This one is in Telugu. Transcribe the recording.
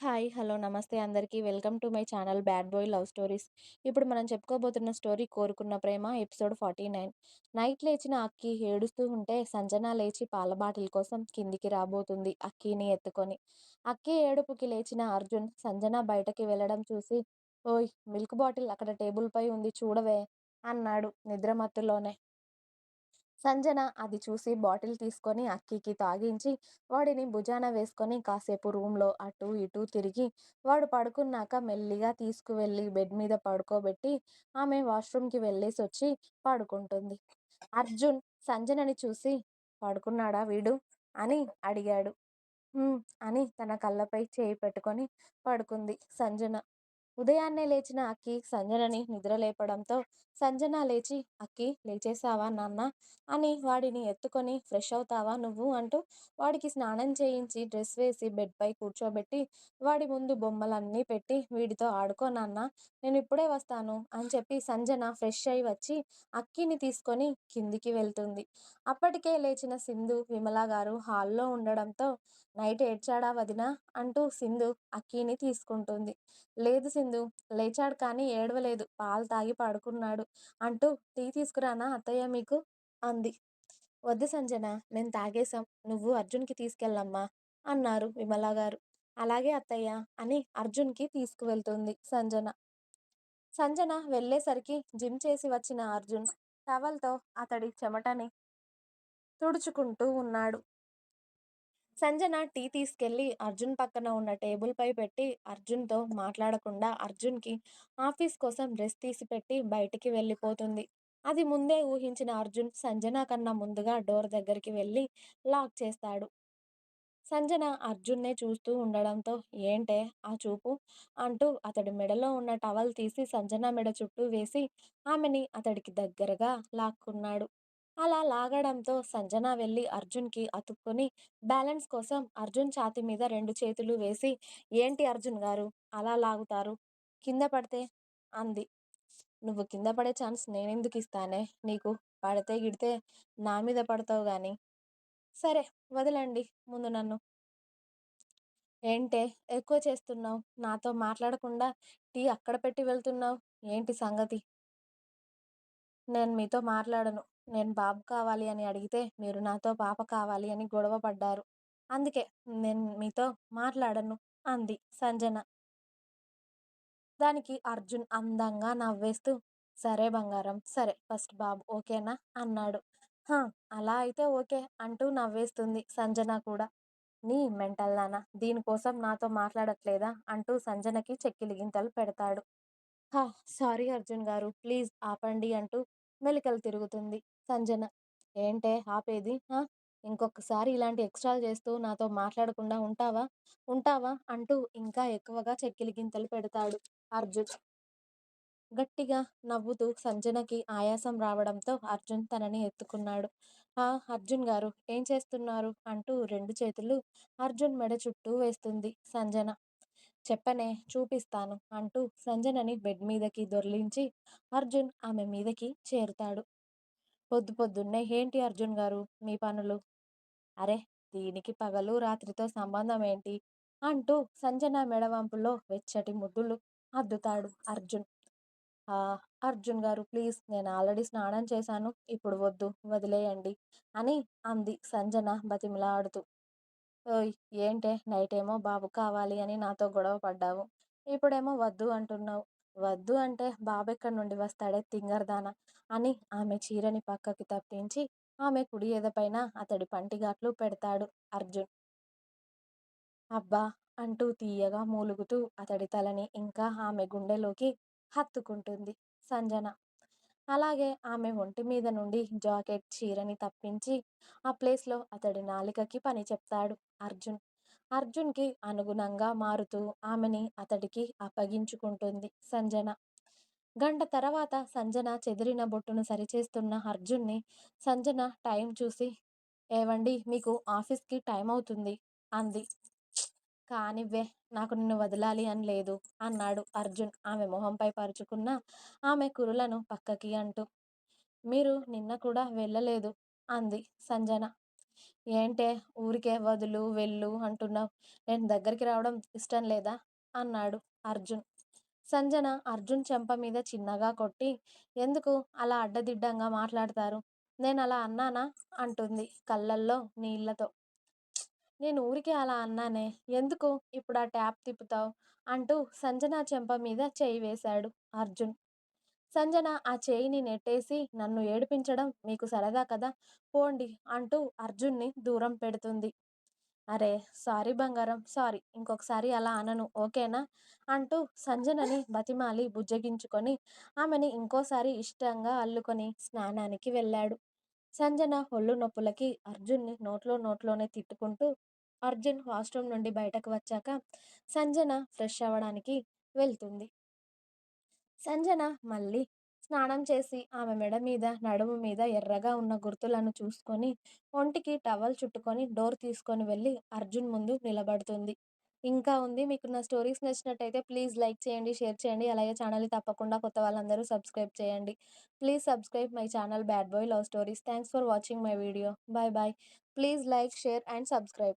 హాయ్! హలో! నమస్తే అందరికీ. Welcome to my channel 'bad boy love stories'. ఇప్పుడు మనం చెప్పుకోబోతున్న స్టోరీ 'కోరుకున్న ప్రేమ' ఎపిసోడ్ 49. నైట్ లేచిన అక్కీ ఏడుస్తూ ఉంటే సంజన లేచి పాల బాటిల్ కోసం కిందికి రాబోతుంది అక్కీని ఎత్తుకొని. అక్కీ ఏడుపుకి లేచిన అర్జున్ సంజన బయటకి వెళ్ళడం చూసి ఓయ్! మిల్క్ బాటిల్ అక్కడ టేబుల్ పై ఉంది చూడవే అన్నాడు నిద్రమత్తులోనే. సంజన అది చూసి బాటిల్ తీసుకొని అక్కీకి తాగించి వాడిని భుజాన వేసుకొని కాసేపు రూంలో అటూ ఇటూ తిరిగి వాడు పడుకున్నాక మెల్లిగా తీసుకువెళ్ళి బెడ్ మీద పడుకోబెట్టి ఆమె వాష్రూమ్కి వెళ్ళేసి వచ్చి పడుకుంటుంది. అర్జున్ సంజనని చూసి పడుకున్నాడా వీడు? అని అడిగాడు. అని తన కళ్ళపై చేయి పెట్టుకొని పడుకుంది సంజన. ఉదయాన్నే లేచిన అక్కి సంజనని నిద్రలేపడంతో సంజన లేచి అక్కీ లేచేసావా నాన్న అని వాడిని ఎత్తుకొని ఫ్రెష్ అవుతావా నువ్వు అంటూ వాడికి స్నానం చేయించి డ్రెస్ వేసి బెడ్పై కూర్చోబెట్టి వాడి ముందు బొమ్మలన్నీ పెట్టి వీడితో ఆడుకో నేను ఇప్పుడే వస్తాను అని చెప్పి సంజన ఫ్రెష్ అయి వచ్చి అక్కీని తీసుకొని కిందికి వెళ్తుంది. అప్పటికే లేచిన సింధు, విమలగారు హాల్లో ఉండడంతో నైట్ ఏడ్చాడా వదినా? అంటూ సింధు అక్కీని తీసుకుంటుంది. లేదు సింధు లేచాడు కానీ ఏడవలేదు పాలు తాగి పడుకున్నాడు అంటూ టీ తీసుకురానా అత్తయ్య మీకు? అంది. వద్దు సంజన నేను తాగేశాం నువ్వు అర్జున్కి తీసుకెళ్ళమ్మా! అన్నారు విమలగారు. అలాగే అత్తయ్య అని అర్జున్కి తీసుకువెళ్తుంది సంజన. సంజన వెళ్ళేసరికి జిమ్ చేసి వచ్చిన అర్జున్ టవల్తో అతడి చెమటని తుడుచుకుంటూ ఉన్నాడు. సంజన టీ తీసుకెళ్ళి అర్జున్ పక్కన ఉన్న టేబుల్ పై పెట్టి అర్జున్తో మాట్లాడకుండా అర్జున్కి ఆఫీస్ కోసం డ్రెస్ తీసిపెట్టి బయటికి వెళ్ళిపోతుంది. అది ముందే ఊహించిన అర్జున్ సంజన కన్నా ముందుగా డోర్ దగ్గరికి వెళ్ళి లాక్ చేస్తాడు. సంజన అర్జున్నే చూస్తూ ఉండడంతో ఏంటే ఆ చూపు? అంటూ అతడి మెడలో ఉన్న టవల్ తీసి సంజన మెడ చుట్టూ వేసి ఆమెని అతడికి దగ్గరగా లాక్కున్నాడు. అలా లాగడంతో సంజన వెళ్ళి అర్జున్కి అతుక్కుని బ్యాలెన్స్ కోసం అర్జున్ ఛాతీ మీద రెండు చేతులు వేసి ఏంటి అర్జున్ గారు అలా లాగుతారు? కింద పడితే? అంది. నువ్వు కింద పడే ఛాన్స్ నేనెందుకిస్తానే నీకు పడితే గిడితే నా మీద పడతావు గాని సరే వదలండి ముందు నన్ను. ఏంటే ఎక్కువ చేస్తున్నావు నాతో మాట్లాడకుండా టీ అక్కడ పెట్టి వెళ్తున్నావు ఏంటి సంగతి? నేను మీతో మాట్లాడను. నేను బాబు కావాలి అని అడిగితే మీరు నాతో పాప కావాలి అని గొడవ పడ్డారు. అందుకే నేను మీతో మాట్లాడను అంది సంజన. దానికి అర్జున్ అందంగా నవ్వేస్తూ సరే బంగారం సరే ఫస్ట్ బాబు ఓకేనా? అన్నాడు. అలా అయితే ఓకే అంటూ నవ్వేస్తుంది సంజన కూడా. నీ మెంటల్ దానా దీనికోసం నాతో మాట్లాడట్లేదా? అంటూ సంజనకి చెక్కిలిగింతలు పెడతాడు. హా సారీ అర్జున్ గారు ప్లీజ్ ఆపండి అంటూ మెలికలు తిరుగుతుంది సంజన. ఏంటే ఆపేది? ఆ ఇంకొకసారి ఇలాంటి ఎక్స్ట్రాలు చేస్తూ నాతో మాట్లాడకుండా ఉంటావా? ఉంటావా? అంటూ ఇంకా ఎక్కువగా చెక్కిలిగింతలు పెడతాడు అర్జున్. గట్టిగా నవ్వుతూ సంజనకి ఆయాసం రావడంతో అర్జున్ తనని ఎత్తుకున్నాడు. ఆ అర్జున్ గారూ ఏం చేస్తున్నారు? అంటూ రెండు చేతులు అర్జున్ మెడ చుట్టూ వేస్తుంది సంజన. చెప్పనే చూపిస్తాను అంటూ సంజనని బెడ్ మీదకి దొర్లించి అర్జున్ ఆమె మీదకి చేరుతాడు. పొద్దు పొద్దున్నే ఏంటి అర్జున్ గారు మీ పనులు? అరే దీనికి పగలు రాత్రితో సంబంధం ఏంటి? అంటూ సంజన మెడవంపులో వెచ్చటి ముద్దులు అద్దుతాడు అర్జున్. ఆ అర్జున్ గారు ప్లీజ్ నేను ఆల్రెడీ స్నానం చేశాను ఇప్పుడు వద్దు వదిలేయండి అని అంది సంజన బతిమిలాడుతూ. ఓయ్ ఏంటే ఏమో బాబు కావాలి అని నాతో గొడవ పడ్డావు. ఇప్పుడేమో వద్దు అంటున్నావు వద్దు అంటే బాబు ఎక్కడి నుండి వస్తాడే తింగర్దానా అని ఆమె చీరని పక్కకి తప్పించి ఆమె కుడి ఎదపైన అతడి పంటిగాట్లు పెడతాడు అర్జున్. అబ్బా అంటూ తీయగా మూలుగుతూ అతడి తలని ఇంకా ఆమె గుండెలోకి హత్తుకుంటుంది సంజన. అలాగే ఆమె ఒంటి మీద నుండి జాకెట్, చీరని తప్పించి ఆ ప్లేస్లో అతడి నాలికకి పని చెప్తాడు అర్జున్. అర్జున్కి అనుగుణంగా మారుతూ ఆమెని అతడికి అప్పగించుకుంటుంది సంజన. గంట తర్వాత సంజన చెదిరిన బొట్టును సరిచేస్తున్న అర్జున్ని సంజన టైం చూసి ఏవండి మీకు ఆఫీస్కి టైం అవుతుంది అంది. కానివ్వే నాకు నిన్ను వదలాలి అని లేదు అన్నాడు అర్జున్ ఆమె మొహంపై పరుచుకున్న ఆమె కురులను పక్కకి అంటూ. మీరు నిన్న కూడా వెళ్ళలేదు అంది సంజన. ఏంటే ఊరికే వదులు వెళ్ళు అంటున్నావు. నేను దగ్గరికి రావడం ఇష్టం లేదా? అన్నాడు అర్జున్. సంజన అర్జున్ చెంప మీద చిన్నగా కొట్టి ఎందుకు అలా అడ్డదిడ్డంగా మాట్లాడతారు? నేను అలా అన్నానా? అంటుంది కళ్ళల్లో నీళ్ళతో నేను ఊరికే అలా అన్నానే ఎందుకు ఇప్పుడు ఆ ట్యాప్ తిప్పుతావు? అంటూ సంజన చెంప మీద చేయి వేశాడు అర్జున్. సంజన ఆ చేయిని నెట్టేసి నన్ను ఏడిపించడం మీకు సరదా కదా? పోండి అంటూ అర్జున్ని దూరం పెడుతుంది. అరే సారీ బంగారం సారీ ఇంకొకసారి అలా అనను ఓకేనా? అంటూ సంజనని బతిమాలి బుజ్జగించుకొని ఆమెని ఇంకోసారి ఇష్టంగా అల్లుకొని స్నానానికి వెళ్ళాడు. సంజన ఒళ్ళు నొప్పులకి అర్జున్ని నోట్లో నోట్లోనే తిట్టుకుంటూ అర్జున్ వాష్రూమ్ నుండి బయటకు వచ్చాక సంజన ఫ్రెష్ అవ్వడానికి వెళ్తుంది. సంజన మళ్ళీ స్నానం చేసి ఆమె మెడ మీద నడుము మీద ఎర్రగా ఉన్న గుర్తులను చూసుకొని ఒంటికి టవల్ చుట్టుకొని డోర్ తీసుకొని వెళ్ళి అర్జున్ ముందు నిలబడుతుంది. ఇంకా ఉంది. మీకు నా స్టోరీస్ నచ్చినట్టయితే ప్లీజ్ లైక్ చేయండి షేర్ చేయండి. అలాగే ఛానల్ని తప్పకుండా కొత్త వాళ్ళందరూ సబ్స్క్రైబ్ చేయండి. Please subscribe my channel bad boy love stories. Thanks for watching my video. Bye bye. Please like share and subscribe.